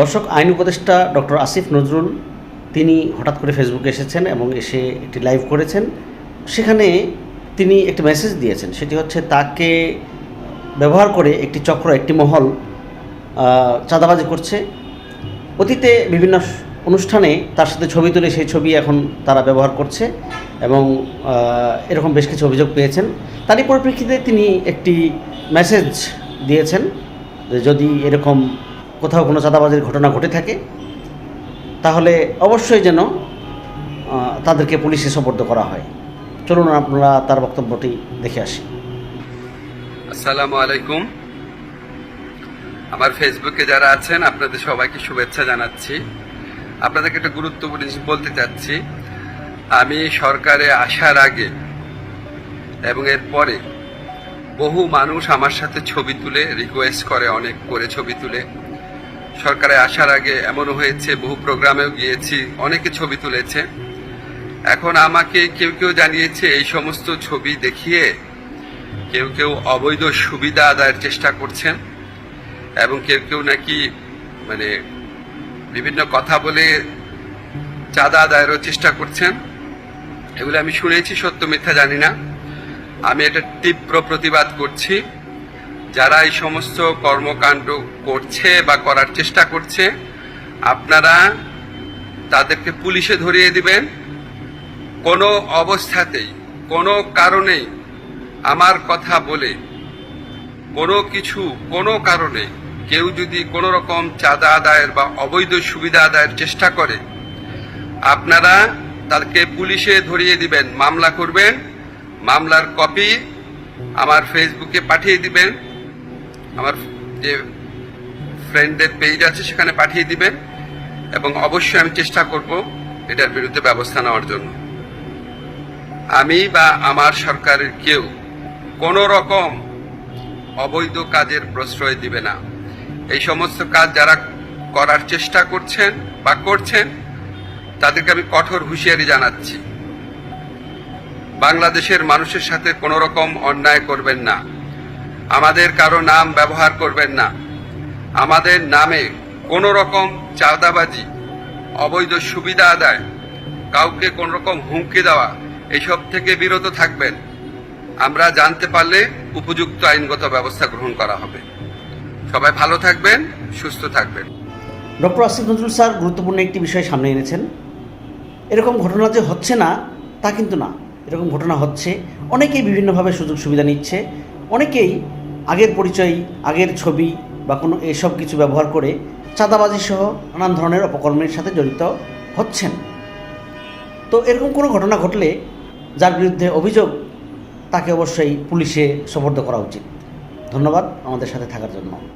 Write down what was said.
দর্শক, আইন উপদেষ্টা ডক্টর আসিফ নজরুল, তিনি হঠাৎ করে ফেসবুকে এসেছেন এবং এসে একটি লাইভ করেছেন। সেখানে তিনি একটি মেসেজ দিয়েছেন, সেটি হচ্ছে তাকে ব্যবহার করে একটি চক্র, একটি মহল চাঁদাবাজি করছে। অতীতে বিভিন্ন অনুষ্ঠানে তার সাথে ছবি তুলে সেই ছবি এখন তারা ব্যবহার করছে এবং এরকম বেশ কিছু অভিযোগ পেয়েছেন। তারই পরিপ্রেক্ষিতে তিনি একটি মেসেজ দিয়েছেন যদি এরকম কোথাও কোনো চাঁদাবাজির ঘটনা ঘটে থাকে, তাহলে অবশ্যই যেন তাদেরকে পুলিশে সোপর্দ করা হয়। চলুন আপনারা তার বক্তব্যটি দেখে আসি। আসসালামু আলাইকুম। আমার ফেসবুকে যারা আছেন, আপনাদের সবাইকে শুভেচ্ছা জানাচ্ছি। আপনাদেরকে একটা গুরুত্বপূর্ণ জিনিস বলতে চাচ্ছি। আমি সরকারে আসার আগে এবং এর পরে বহু মানুষ আমার সাথে ছবি তুলে রিকোয়েস্ট করে, অনেক করে ছবি তুলে। সরকারে আসার আগে এমনও হয়েছে, বহু প্রোগ্রামেও গিয়েছি, অনেকে ছবি তুলেছে। এখন আমাকে কেউ কেউ জানিয়েছে, এই সমস্ত ছবি দেখিয়ে কেউ কেউ অবৈধ সুবিধা আদায়ের চেষ্টা করছেন এবং কেউ কেউ নাকি মানে বিভিন্ন কথা বলে চাঁদা আদায়েরও চেষ্টা করছেন। এগুলো আমি শুনেছি, সত্য মিথ্যা জানি না। আমি এটা তীব্র প্রতিবাদ করছি। যারা এই সমস্ত কর্মকাণ্ড করছে বা করার চেষ্টা করছে, আপনারা তাদেরকে পুলিশে ধরিয়ে দিবেন। কোনো অবস্থাতেই, কোনো কারণেই আমার কথা বলে, কোনো কিছু, কোনো কারণে কেউ যদি কোনো রকম চাঁদা আদায়ের বা অবৈধ সুবিধা আদায়ের চেষ্টা করে, আপনারা তাদেরকে পুলিশে ধরিয়ে দিবেন, মামলা করবেন, মামলার কপি আমার ফেসবুকে পাঠিয়ে দিবেন। আমার যে ফ্রেন্ডদের পেজ আছে, সেখানে পাঠিয়ে দিবেন এবং অবশ্যই আমি চেষ্টা করব এটার বিরুদ্ধে ব্যবস্থা নেওয়ার জন্য। আমি বা আমার সরকারের কেউ কোনো রকম অবৈধ কাজের প্রশ্রয় দিবে না। এই সমস্ত কাজ যারা করার চেষ্টা করছেন বা করছেন, তাদেরকে আমি কঠোর হুঁশিয়ারি জানাচ্ছি। বাংলাদেশের মানুষের সাথে কোনো রকম অন্যায় করবেন না। আমাদের কারও নাম ব্যবহার করবেন না। আমাদের নামে কোনো রকম চাঁদাবাজি, অবৈধ সুবিধা আদায়, কাউকে কোন রকম হুমকি দেওয়া, এসব থেকে বিরত থাকবেন। আমরা জানতে পারলে উপযুক্ত আইনগত ব্যবস্থা গ্রহণ করা হবে। সবাই ভালো থাকবেন, সুস্থ থাকবেন। ডক্টর আসিফ নজরুল স্যার গুরুত্বপূর্ণ একটি বিষয় সামনে এনেছেন। এরকম ঘটনা যে হচ্ছে না, তা কিন্তু না। এরকম ঘটনা হচ্ছে। অনেকেই বিভিন্নভাবে সুযোগ সুবিধা নিচ্ছে। অনেকেই আগের পরিচয়, আগের ছবি বা কোনো এসব কিছু ব্যবহার করে চাঁদাবাজি সহ নানান ধরনের অপকর্মের সাথে জড়িত হচ্ছেন। তো এরকম কোনো ঘটনা ঘটলে যার বিরুদ্ধে অভিযোগ, তাকে অবশ্যই পুলিশে সোপর্দ করা উচিত। ধন্যবাদ আমাদের সাথে থাকার জন্য।